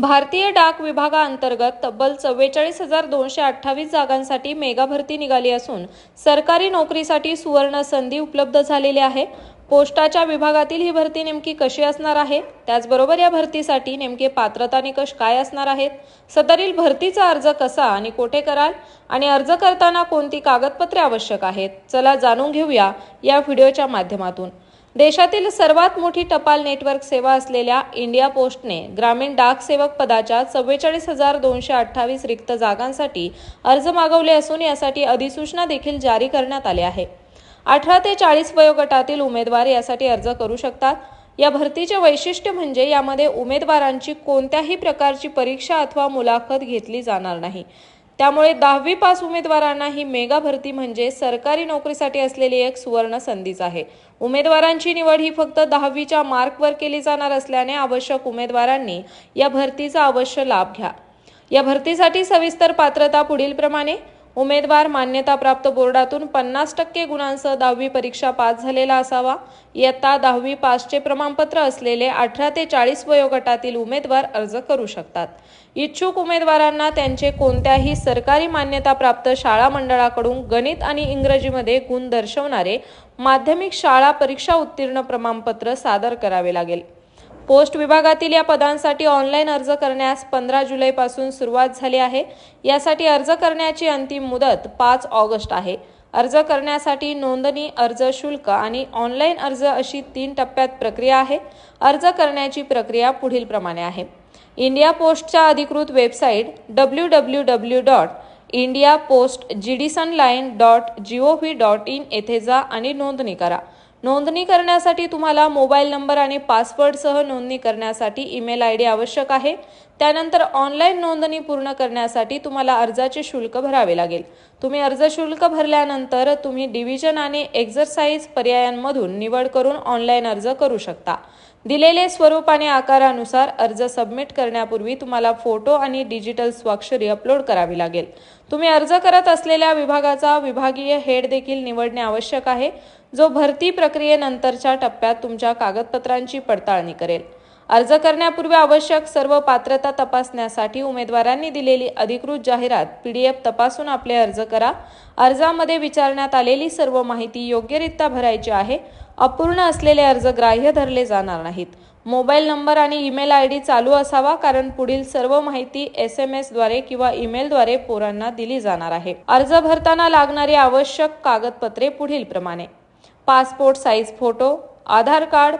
भारतीय डाक विभागाअंतर्गत तब्बल चव्वेचाळीस हजार दोनशे अठ्ठावीस जागांसाठी मेगा भरती निघाली असून सरकारी नोकरीसाठी सुवर्ण संधी उपलब्ध झालेली आहे. पोस्टाच्या विभागातील ही भरती नेमकी कशी असणार आहे? त्याचबरोबर या भरतीसाठी नेमके पात्रता निकष काय असणार आहेत? सदरील भरतीचा अर्ज कसा आणि कोठे कराल? आणि अर्ज करताना कोणती कागदपत्रे आवश्यक आहेत? चला जाणून घेऊया या व्हिडिओच्या माध्यमातून. देशातील सर्वात मोठी टपाल नेटवर्क सेवा असलेल्या इंडिया पोस्टने ग्रामीण डाक सेवक पदाच्या चव्वेचाळीस हजार दोनशे अठ्ठावीस रिक्त जागांसाठी अर्ज मागवले असून यासाठी अधिसूचना देखील जारी करण्यात आली आहे. अठरा ते चाळीस वयोगटातील उमेदवार यासाठी अर्ज करू शकतात. या भरतीचे वैशिष्ट्य म्हणजे यामध्ये उमेदवारांची कोणत्याही प्रकारची परीक्षा अथवा मुलाखत घेतली जाणार नाही. त्यामुळे दहावी पास उमेदवारांना ही मेगा भरती म्हणजे सरकारी नोकरीसाठी असलेली एक सुवर्ण संधीच आहे. उमेदवारांची निवड ही फक्त दहावीच्या मार्कवर केली जाणार असल्याने आवश्यक उमेदवारांनी या भरतीचा अवश्य लाभ घ्या. या भरतीसाठी सविस्तर पात्रता पुढील प्रमाणे उमेदवार मान्यताप्राप्त बोर्डातून पन्नास टक्के गुणांसह दहावी परीक्षा पास झालेला असावा. इयत्ता दहावी पासचे प्रमाणपत्र असलेले अठरा ते चाळीस वयोगटातील उमेदवार अर्ज करू शकतात. इच्छुक उमेदवारांना त्यांचे कोणत्याही सरकारी मान्यताप्राप्त शाळा मंडळाकडून गणित आणि इंग्रजीमध्ये गुण दर्शवणारे माध्यमिक शाळा परीक्षा उत्तीर्ण प्रमाणपत्र सादर करावे लागेल. पोस्ट विभागातील या पदांसाठी ऑनलाईन अर्ज करण्यास पंधरा जुलैपासून सुरुवात झाली आहे. यासाठी अर्ज करण्याची अंतिम मुदत पाच ऑगस्ट आहे. अर्ज करण्यासाठी नोंदणी अर्ज शुल्क आणि ऑनलाईन अर्ज अशी तीन टप्प्यात प्रक्रिया आहे. अर्ज करण्याची प्रक्रिया पुढील प्रमाणे आहे. इंडिया पोस्टच्या अधिकृत website W W W dot India post G D line dot G O V dot in येथे जा आणि नोंदणी करा. नोंदणी करण्यासाठी तुम्हाला मोबाईल नंबर आणि पासवर्डसह नोंदणी करण्यासाठी ईमेल आय डी आवश्यक आहे. त्यानंतर ऑनलाईन नोंदणी पूर्ण करण्यासाठी तुम्हाला अर्जाचे शुल्क भरावे लागेल. तुम्ही अर्ज शुल्क भरल्यानंतर तुम्ही डिव्हिजन आणि एक्झरसाइज पर्यायांमधून निवड करून ऑनलाईन अर्ज करू शकता. दिलेले स्वरूप आणि आकारानुसार अर्ज सबमिट करण्यापूर्वी तुम्हाला फोटो आणि डिजिटल स्वाक्षरी अपलोड करावी लागेल. तुम्ही अर्ज करत असलेल्या विभागाचा विभागीय हेड देखील निवडणे आवश्यक आहे जो भरती प्रक्रियेनंतरच्या टप्प्यात तुमच्या कागदपत्रांची पडताळणी करेल. अर्ज करण्यापूर्वी आवश्यक सर्व पात्रता तपासण्यासाठी उमेदवारांनी दिलेली अधिकृत जाहिरात पी डी एफ तपासून आपले अर्ज करा. अर्जामध्ये विचारण्यात आलेली सर्व माहिती योग्यरित्या भरायची आहे. अपूर्ण असलेले अर्ज ग्राह्य धरले जाणार नाहीत. मोबाईल नंबर आणि ईमेल आय डी चालू असावा कारण पुढील सर्व माहिती एस एम एसद्वारे किंवा ईमेलद्वारे पोरांना दिली जाणार आहे. अर्ज भरताना लागणारी आवश्यक कागदपत्रे पुढील प्रमाणे. Passport size photo Aadhaar card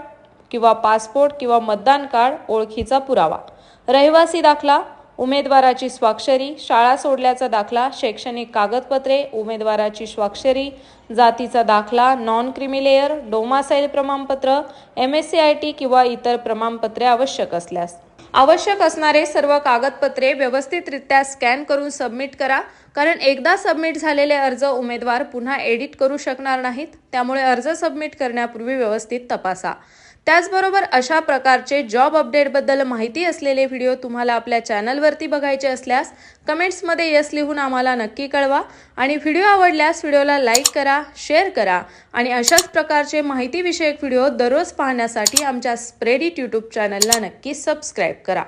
किंवा पासपोर्ट किंवा मतदान कार्ड ओळखीचा पुरावा. रहिवासी दाखला उमेदवाराची स्वाक्षरी शाळा सोडल्याचा दाखला शैक्षणिक कागदपत्रे उमेदवाराची स्वाक्षरी जातीचा दाखला नॉन क्रिमिलेअर डोमासाईल प्रमाणपत्र M S C I T किंवा इतर प्रमाणपत्रे आवश्यक असल्यास. आवश्यक असणारे सर्व कागदपत्रे व्यवस्थितरित्या स्कॅन करून सबमिट करा कारण एकदा सबमिट झालेले अर्ज उमेदवार पुन्हा एडिट करू शकणार नाहीत त्यामुळे अर्ज सबमिट करण्यापूर्वी व्यवस्थित तपासा. त्याचबरोबर अशा प्रकारचे जॉब अपडेटबद्दल माहिती असलेले व्हिडिओ तुम्हाला आपल्या चॅनलवरती बघायचे असल्यास कमेंट्समध्ये यस लिहून आम्हाला नक्की कळवा. आणि व्हिडिओ आवडल्यास व्हिडिओला लाईक करा शेअर करा. आणि अशाच प्रकारचे माहितीविषयक व्हिडिओ दररोज पाहण्यासाठी आमच्या स्प्रेडिट यूट्यूब चॅनलला नक्की सबस्क्राईब करा.